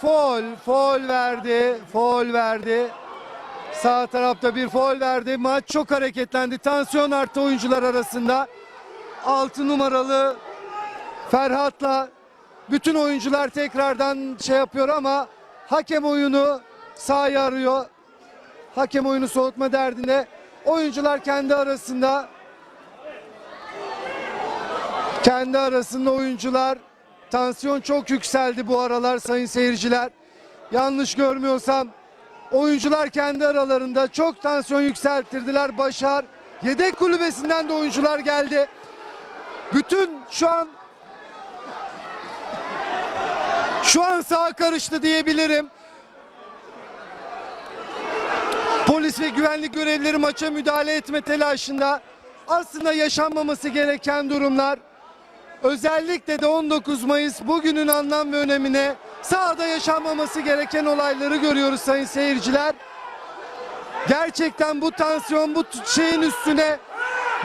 Foul, foul verdi, foul verdi. Sağ tarafta bir foul verdi. Maç çok hareketlendi. Tansiyon arttı oyuncular arasında. 6 numaralı Ferhat'la bütün oyuncular tekrardan şey yapıyor ama hakem oyunu sahaya arıyor. Hakem oyunu soğutma derdinde. Oyuncular kendi arasında kendi arasında oyuncular tansiyon çok yükseldi bu aralar sayın seyirciler. Yanlış görmüyorsam oyuncular kendi aralarında çok tansiyon yükselttirdiler. Başar yedek kulübesinden de oyuncular geldi. Bütün şu an şu an sağ karıştı diyebilirim. Polis ve güvenlik görevlileri maça müdahale etme telaşında. Aslında yaşanmaması gereken durumlar. Özellikle de 19 Mayıs bugünün anlam ve önemine sahada yaşanmaması gereken olayları görüyoruz sayın seyirciler. Gerçekten bu tansiyon bu şeyin üstüne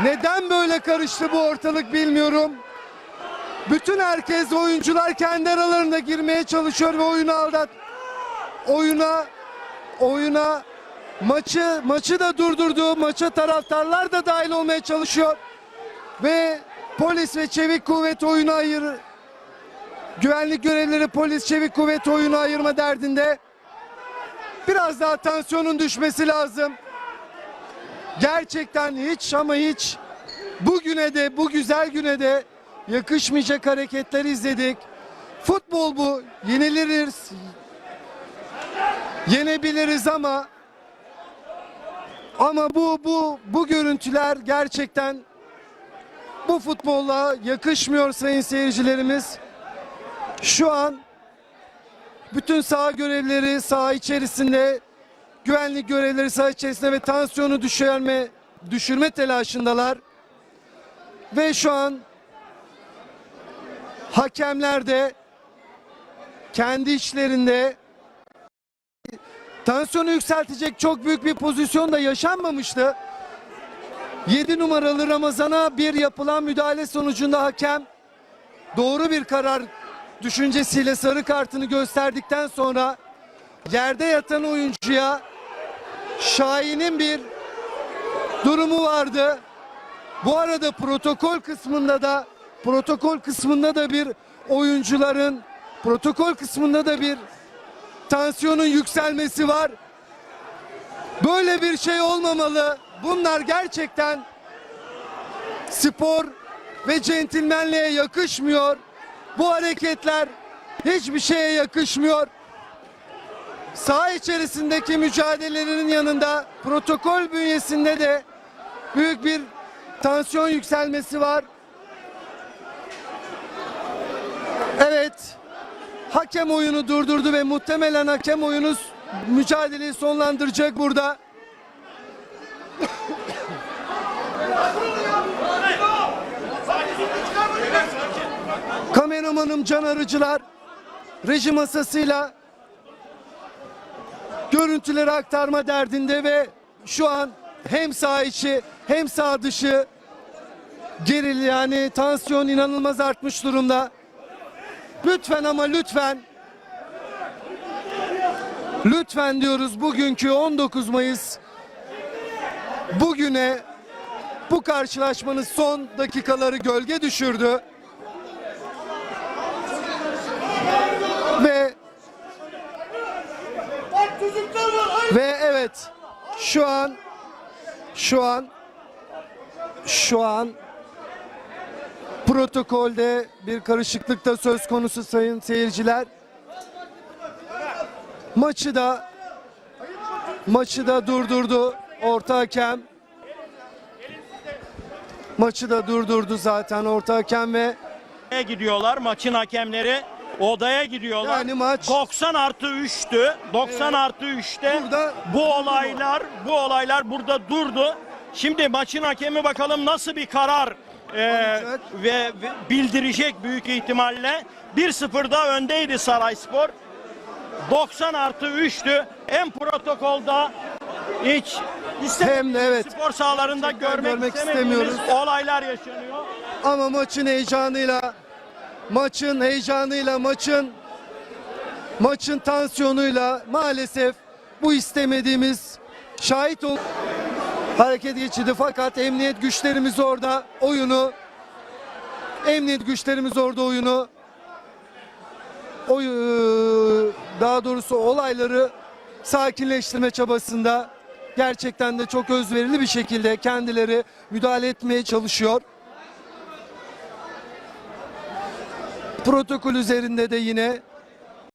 neden böyle karıştı bu ortalık bilmiyorum. Bütün herkes oyuncular kendi aralarında girmeye çalışıyor ve oyunu aldat. Oyuna oyuna maçı maçı da durdurdu. Maça taraftarlar da dahil olmaya çalışıyor. Ve polis ve çevik kuvvet oyunu ayır güvenlik görevlileri polis çevik kuvvet oyunu ayırma derdinde. Biraz daha tansiyonun düşmesi lazım. Gerçekten hiç ama hiç bugüne de bu güzel güne de yakışmayacak hareketler izledik. Futbol bu. Yeniliriz. Yenebiliriz ama ama bu bu bu görüntüler gerçekten bu futbolla yakışmıyor sayın seyircilerimiz. Şu an bütün saha görevlileri saha içerisinde güvenlik görevlileri saha içerisinde ve tansiyonu düşürme düşürme telaşındalar. Ve şu an hakemler de kendi içlerinde tansiyonu yükseltecek çok büyük bir pozisyon da yaşanmamıştı. 7 numaralı Ramazan'a bir yapılan müdahale sonucunda hakem doğru bir karar düşüncesiyle sarı kartını gösterdikten sonra yerde yatan oyuncuya Şahin'in bir durumu vardı. Bu arada protokol kısmında da protokol kısmında da bir oyuncuların protokol kısmında da bir tansiyonun yükselmesi var. Böyle bir şey olmamalı. Bunlar gerçekten spor ve centilmenliğe yakışmıyor. Bu hareketler hiçbir şeye yakışmıyor. Saha içerisindeki mücadelelerin yanında protokol bünyesinde de büyük bir tansiyon yükselmesi var. Evet. Hakem oyunu durdurdu ve muhtemelen hakem oyunu mücadeleyi sonlandıracak burada. Kameramanım Can Arıcılar reji masasıyla görüntüleri aktarma derdinde ve şu an hem sağ içi hem sağ dışı geril yani tansiyon inanılmaz artmış durumda. Lütfen ama lütfen lütfen diyoruz bugünkü 19 Mayıs bugüne bu karşılaşmanın son dakikaları gölge düşürdü. Ve ve evet şu an şu an şu an protokolde bir karışıklık da söz konusu sayın seyirciler. Maçı da maçı da durdurdu orta hakem. Maçı da durdurdu zaten orta hakem ve Odaya gidiyorlar maçın hakemleri odaya gidiyorlar. Yani maç- 90 artı 3'tü. 90 artı 3'te Burada bu olaylar bu olaylar burada durdu. Şimdi maçın hakemi bakalım nasıl bir karar e, Alacak. ve, ve bildirecek büyük ihtimalle. 1-0'da öndeydi Sarayspor. 90 artı 3'tü. En protokolda hiç Hem de evet. spor sahalarında görmek, görmek istemiyoruz. olaylar yaşanıyor. Ama maçın heyecanıyla, maçın heyecanıyla, maçın maçın tansiyonuyla maalesef bu istemediğimiz şahit ol hareket geçirdi fakat emniyet güçlerimiz orada oyunu emniyet güçlerimiz orada oyunu oy, daha doğrusu olayları sakinleştirme çabasında gerçekten de çok özverili bir şekilde kendileri müdahale etmeye çalışıyor. Protokol üzerinde de yine